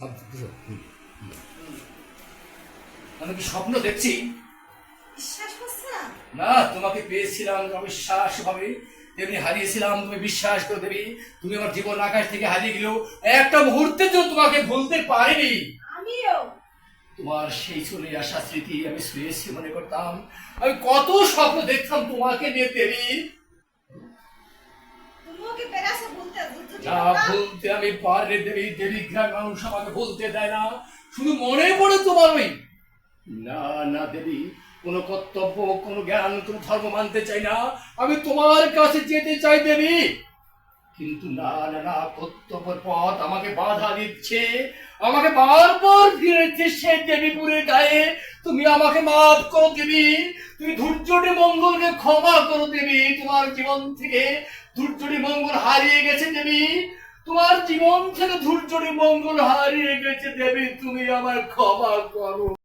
আমি কি স্বপ্ন দেখছি? না না তোমাকে পেয়েছিলাম অবিশ্বাস ভাবে তেমনি হারিয়েছিলাম তুমি বিশ্বাস করে দেবি। তুমি আমার জীবন আকাশ থেকে হারিয়ে গেলেও একটা মুহূর্তের জন্য তোমাকে ভুলতে পারিনি। আমিও। তোমার সেই চলে আসা স্মৃতি আমি শুয়েছি মনে করতাম। আমি কত স্বপ্ন দেখতাম তোমাকে নিয়ে দেবী। তুমিও কি পেরাছো বলতে যা বলতে আমি দেবী মানুষ আমাকে বলতে দেয় না। শুধু মনে পড়ে তোমার ওই। না না দেবী, কোনো কর্তব্য, কোনো জ্ঞান, কোনো ধর্ম মানতে চাই না। আমি তোমার কাছে যেতে চাই দেবী। কিন্তু না না না, কর্তব্যের পথ আমাকে বাধা দিচ্ছে। আমাকে বারবার ফিরেছে সে দেবীপুরের গায়ে। তুমি আমাকে মাফ করো দেবী। তুমি ধৈর্যটি মঙ্গলকে ক্ষমা করো দেবী। তোমার জীবন থেকে ধৈর্যটি মঙ্গল হারিয়ে গেছে দেবী। তোমার জীবন থেকে ধৈর্যটি মঙ্গল হারিয়ে গেছে দেবী। তুমি আমার ক্ষমা করো।